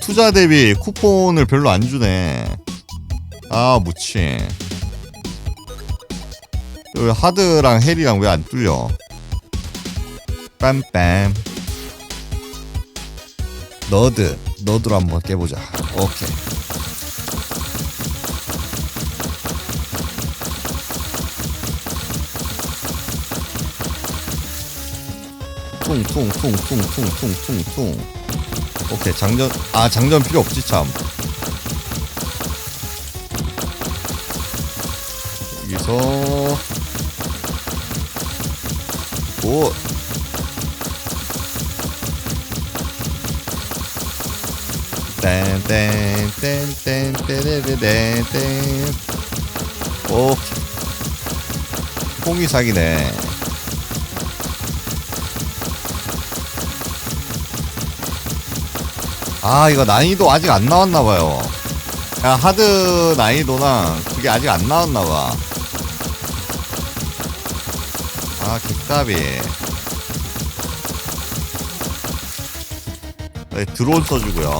투자 대비 쿠폰을 별로 안 주네. 아, 무치. 왜 하드랑 헬이랑 왜 안 뚫려? 빰빰. 너드. 너드로 한번 깨보자. 오케이. 퉁퉁퉁퉁퉁퉁퉁퉁. 오케이 장전 아 장전 필요 없지 참. 여기서. 오. 땡땡땡땡땡땡땡땡. 오 콩이. 사기네 아 이거 난이도 아직 안 나왔나봐요. 야 하드 난이도나 그게 아직 안 나왔나봐. 아 객갑이. 네, 드론 써주고요.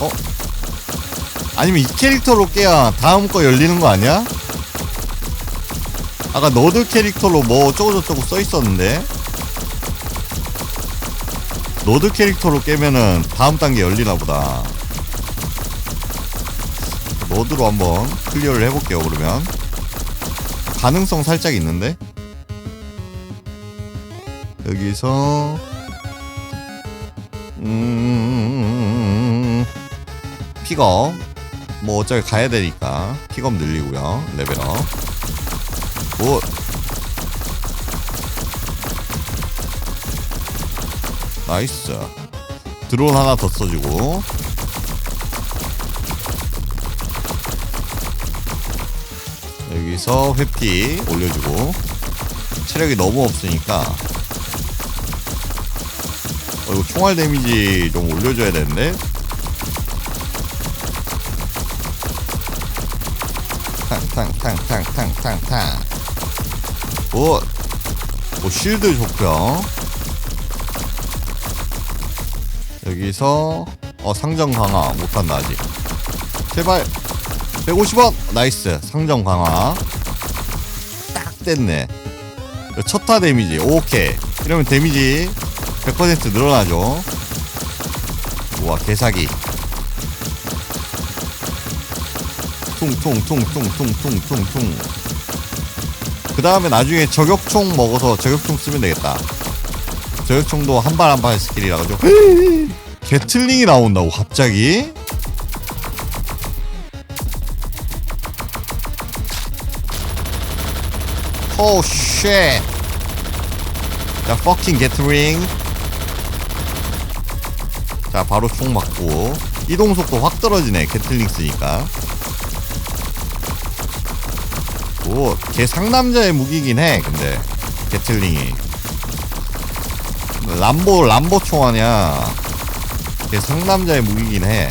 어? 아니면 이 캐릭터로 깨야 다음 거 열리는 거 아니야? 아까 너드 캐릭터로 뭐 어쩌고저쩌고 써있었는데 노드 캐릭터로 깨면은 다음 단계 열리나 보다. 노드로 한번 클리어를 해볼게요, 그러면. 가능성 살짝 있는데? 여기서, 음, 픽업. 뭐 어차피 가야 되니까 픽업 늘리고요, 레벨업. 오, 나이스. 드론 하나 더 써주고. 여기서 회피 올려주고. 체력이 너무 없으니까. 어 이거 총알 데미지 좀 올려줘야 되는데. 탕탕탕탕탕탕탕. 오, 오 실드 좋고요 여기서 어 상정 강화 못한다 아직 제발 150원! 나이스. 상정 강화. 딱 됐네. 첫타 데미지. 오케이. 이러면 데미지 100% 늘어나죠. 우와 개사기. 퉁퉁퉁퉁퉁퉁퉁퉁. 그 다음에 나중에 저격총 먹어서 저격총 쓰면 되겠다 저격총도 한 발 한 발 스킬이라 가지고 게틀링이 나온다고 갑자기? 오 쉣. 자, fucking 게틀링. 자, 바로 총 맞고 이동 속도 확 떨어지네. 게틀링 쓰니까. 오, 걔 상남자의 무기긴 해. 근데 게틀링이. 람보 람보 총 아니야. 걔 상남자의 무기긴 해.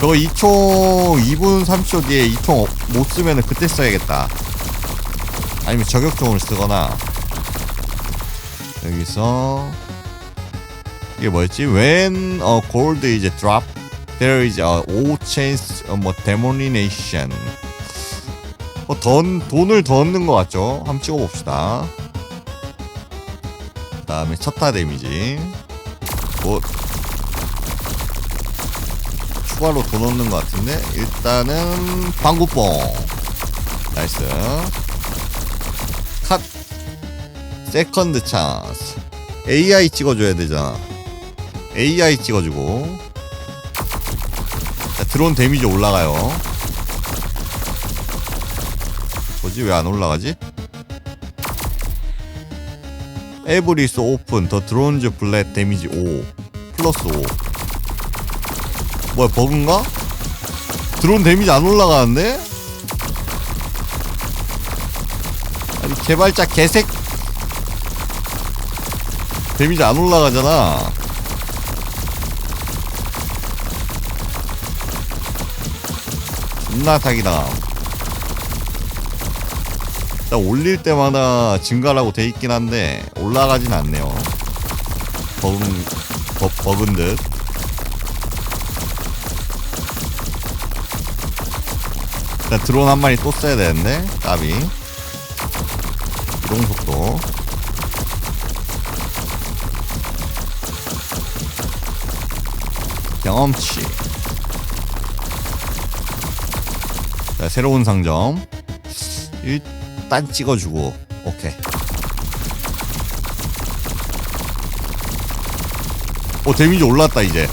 저거 이총 2분 30초 뒤에 이총못 쓰면은 그때 써야겠다. 아니면 저격총을 쓰거나 여기서 이게 뭐였지? When a gold is dropped, there is a all chance of 뭐 demolition. 뭐 돈, 돈을 더 얻는 것 같죠? 한번 찍어봅시다. 그 다음에 첫타 데미지. 뭐, 추가로 돈 얻는 것 같은데, 일단은, 방구뽕. 나이스. 컷. 세컨드 찬스. AI 찍어줘야 되잖아. AI 찍어주고. 자, 드론 데미지 올라가요. 뭐지? 왜 안 올라가지? 에브리스 오픈 더 드론즈 블랙 데미지 5 플러스 5 뭐야 버그인가? 드론 데미지 안 올라가는데? 아니 개발자 개색. 데미지 안 올라가잖아. 존나 사기다 일단 올릴 때마다 증가라고 돼 있긴 한데 올라가진 않네요. 버근 버, 버근 듯. 일단 드론 한 마리 또 써야 되는데 까비. 이동 속도. 경험치. 자 새로운 상점. 일 단 찍어주고 오케이. 오 데미지 올랐다 이제.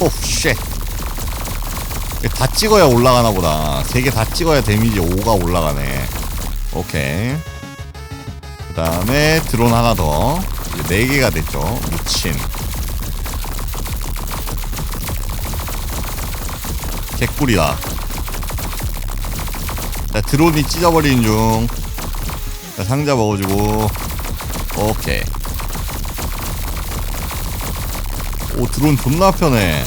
오쉣. 다 찍어야 올라가나 보다. 세 개 다 찍어야 데미지 5가 올라가네. 오케이. 그 다음에 드론 하나 더. 이제 4개가 됐죠. 미친. 개꿀이다 자 드론이 찢어버리는 중. 자, 상자 먹어주고. 오케이. 오 드론 존나 편해.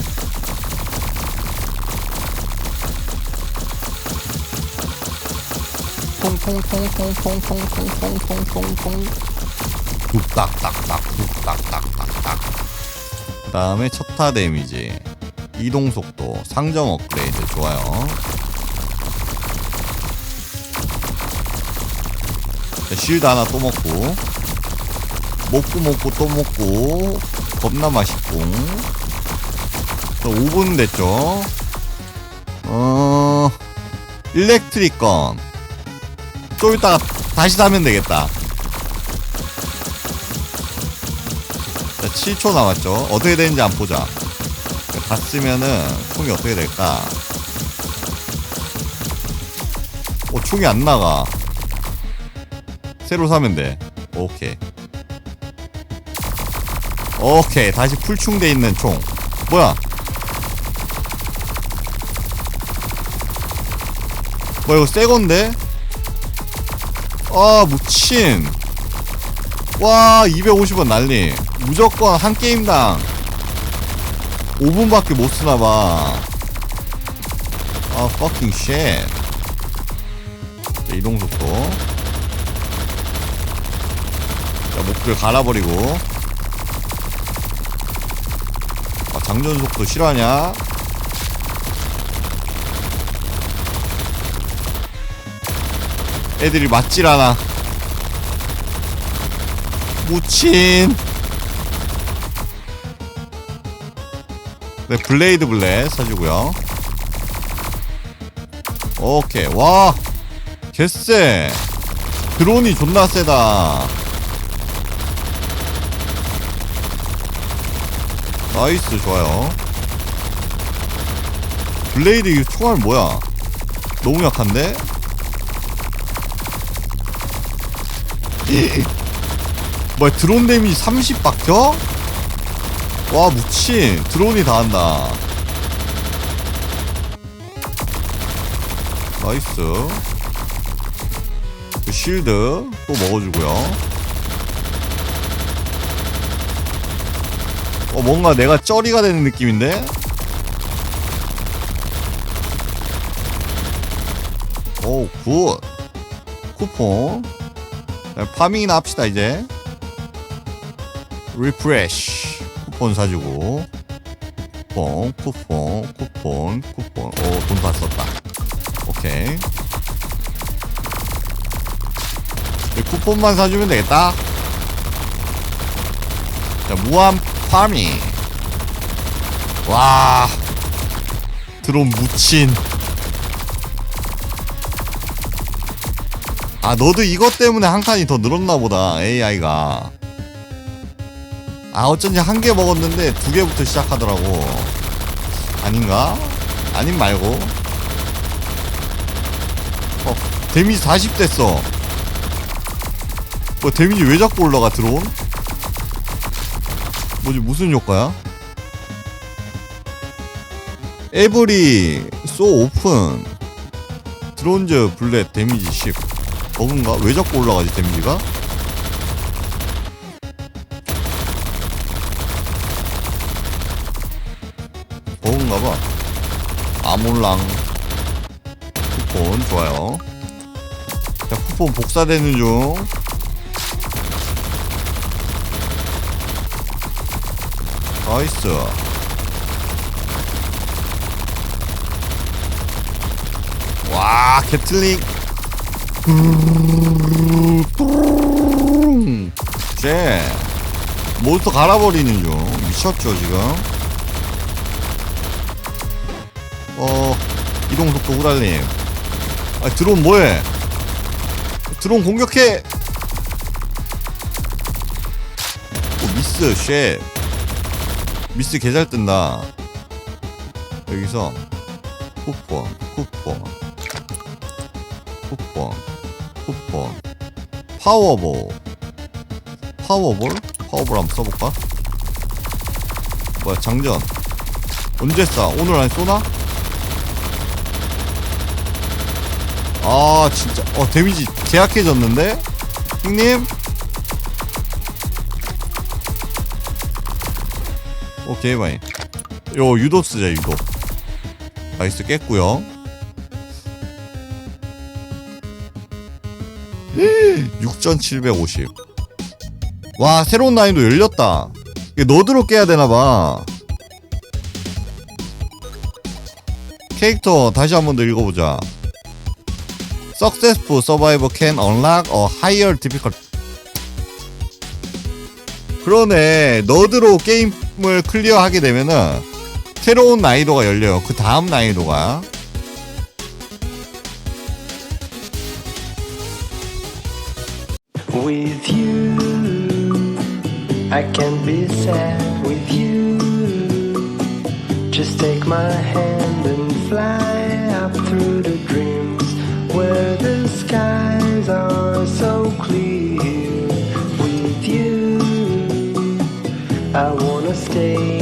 통통통통통통통통통통 뚝딱딱딱 뚝딱딱딱딱 그 다음에 첫타 데미지 이동 속도 상점 업그레이드 좋아요 자, 실드 하나 또 먹고. 먹고 먹고 또 먹고. 겁나 맛있고. 자, 5분 됐죠? 어 일렉트릭 건좀 이따가 다시 사면 되겠다. 자 7초 남았죠? 어떻게 되는지 안 보자 다 쓰면은 총이 어떻게 될까? 어 총이 안 나가 새로 사면 돼. 오케이. 오케이. 다시 풀충돼 있는 총. 뭐야? 뭐야 이거 새 건데? 아 무친. 와 250원 난리. 무조건 한 게임당 5분밖에 못 쓰나봐. 아 fucking shit. 자, 이동 속도 자 목줄 갈아버리고 아, 장전 속도 실화냐? 애들이 맞질 않아. 무친. 네, 블레이드 블렛 사주고요. 오케이. 와. 개쎄. 드론이 존나 세다. 나이스 좋아요. 블레이드 이 총알 뭐야? 너무 약한데? 뭐야 드론 데미지 30 박혀? 와 무친. 드론이 다 한다. 나이스. 그 실드 또 먹어주고요 어 뭔가 내가 쩌리가 되는 느낌인데? 오, 굿. 쿠폰. 자, 파밍이나 합시다, 이제. 리프레쉬. 쿠폰 사주고. 쿠폰, 쿠폰, 쿠폰, 쿠폰. 오, 돈 다 썼다. 오케이. 이 쿠폰만 사주면 되겠다. 자, 무한 파밍. 와. 드론 묻힌. 아, 너도 이것 때문에 한 칸이 더 늘었나 보다. AI가. 아, 어쩐지 한 개 먹었는데 두 개부터 시작하더라고. 아닌가? 아님 말고. 어, 데미지 40 됐어. 뭐 데미지 왜 자꾸 올라가 드론? 뭐지 무슨 효과야? 에브리 소 오픈 드론즈 블렛 데미지 10 버그인가? 왜 자꾸 올라가지 데미지가? 버그인가봐 아몰랑 쿠폰 좋아요 자 쿠폰 복사되는 중 나이스. 와 게틀링. 쟤 몬스터 갈아버리는 중 미쳤죠 지금 어 이동 속도 후달림 아 드론 뭐해 드론 공격해 오 미스 쉣 미스 개잘 뜬다 여기서 쿠폰 쿠폰 쿠폰 쿠폰 파워볼 파워볼? 파워볼 한번 써볼까? 뭐야 장전 언제 쏴? 오늘 안에 쏘나? 아 진짜 어 데미지 제약해졌는데? 형님? 오케이 바이. 요 유도 쓰자 유도. 나이스 깼고요. 6750 와 새로운 난이도 열렸다. 이게 너드로 깨야 되나봐. 캐릭터 다시 한 번 더 읽어보자. Successful survivor can unlock a higher difficulty. 그러네. 너드로 게임 을 클리어하게 되면은 새로운 난이도가 열려요 그 다음 난이도가 With you, I can be sad with you. Just take my hand and fly up through the dreams where the skies are so clear. day.